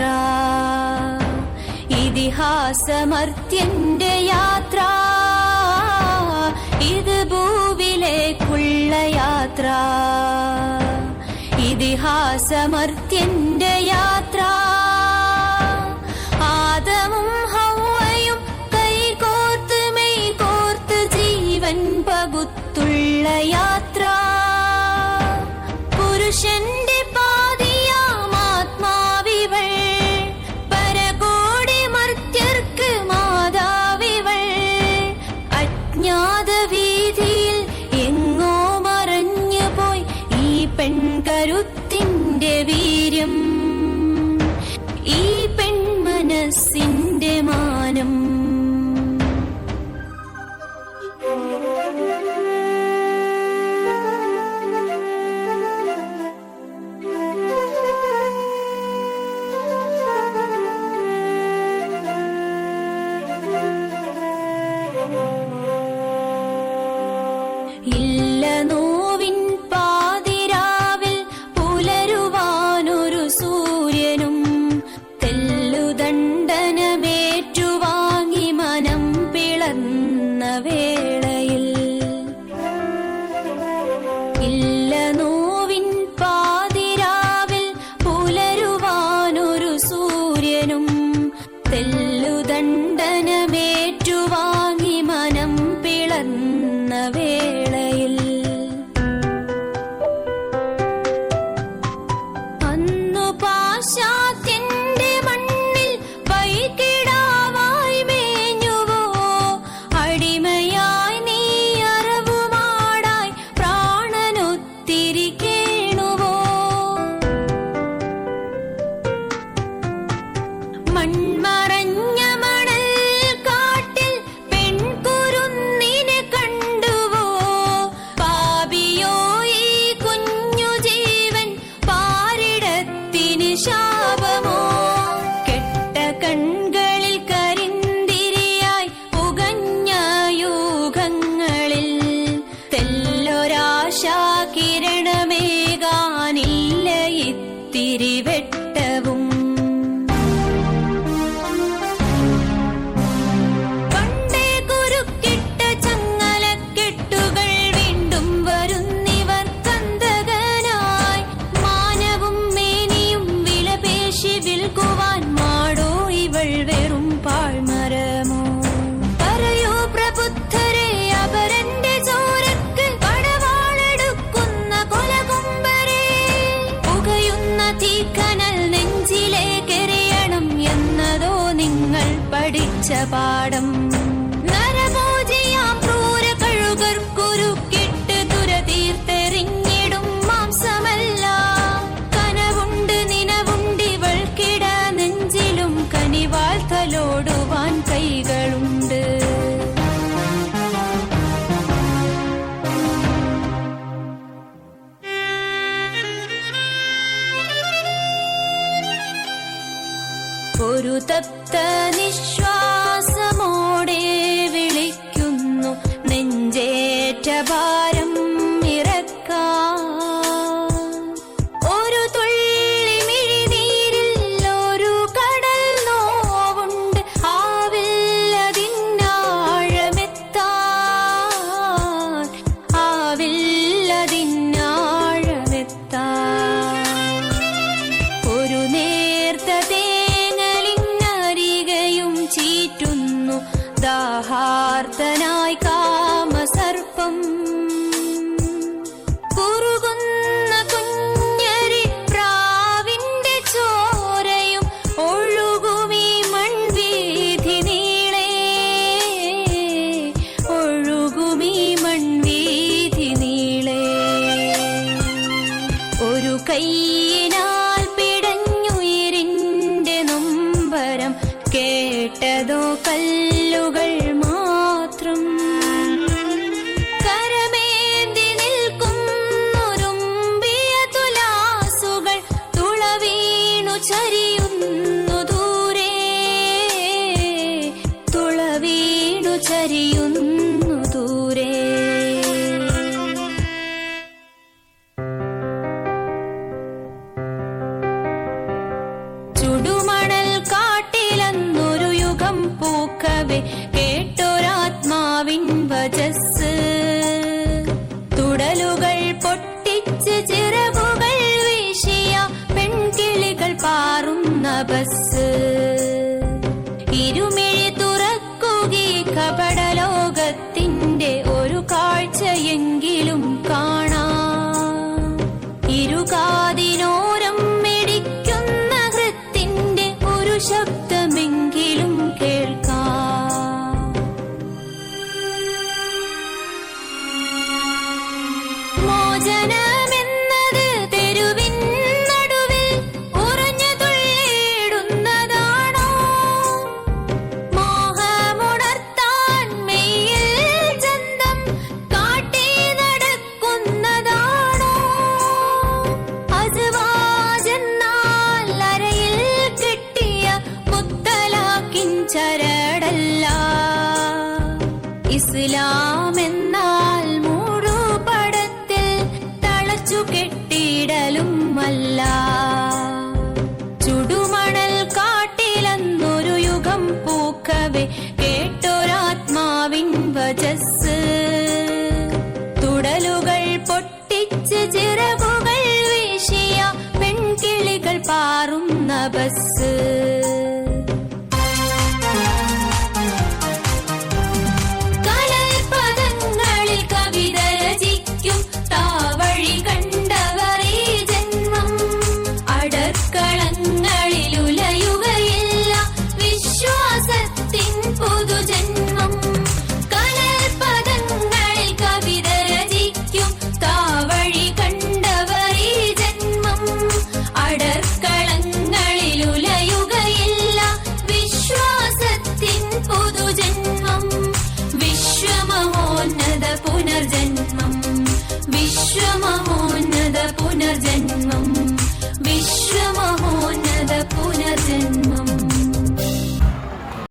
യാത്ര. ഇതിഹാസമർത്യന്റെ യാത്ര. ഇത് ഭൂവിലേക്കുള്ള യാത്ര. ഇതിഹാസമർത്യന്റെ യാത്ര. പഠിച്ച പാഠം ഒരു തപ്ത നിശ്വാ ചരടല്ല ഇസ്ലാം день